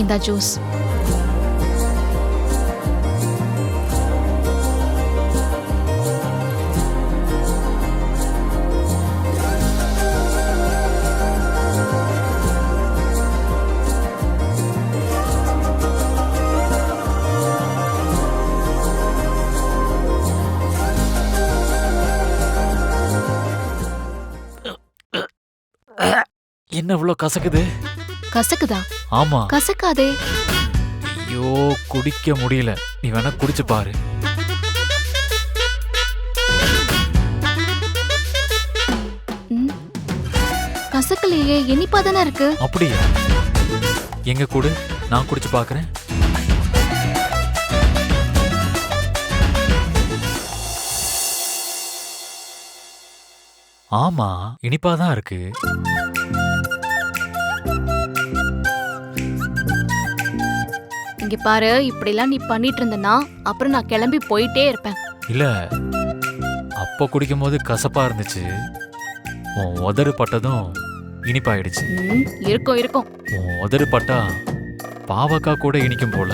இந்த ஜூஸ் என்ன இவ்வளோ கசக்குது? கசக்குதா? ஆமா. கசக்காதே. ஐயோ குடிக்க முடியல. நீ வேணா குடிச்சு பாரு. கசக்கலையே இனிப்பா தானே இருக்கு? அப்படியா? எங்க கூடு? நான் குடிச்சு பார்க்கறேன் ஆமா இனிப்பா தான் இருக்கு. இங்க பாரு இப்படிலாம் நீ பண்ணிட்டு இருந்தனா அப்புறம் நான் கிளம்பி போயிட்டே இருப்பேன். இல்ல அப்ப குடிக்கும்போது கசப்பா இருந்துச்சு. உன் உதறு பட்டதும் இனிப்பாயிடுச்சு. ம், இருக்கும் இருக்கும். உன் உதறு பட்டா பாவக்காய் கூட இனிக்கும் போல.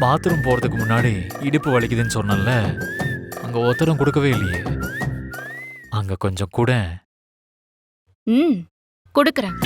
பாத்ரூம் போறதுக்கு முன்னாடி இடுப்பு வலிக்குதுன்னு சொன்னல அங்க ஒத்தரம் கொடுக்கவே இல்லையே. அங்க கொஞ்சம் கூட. ம். கொடுக்கறேன்.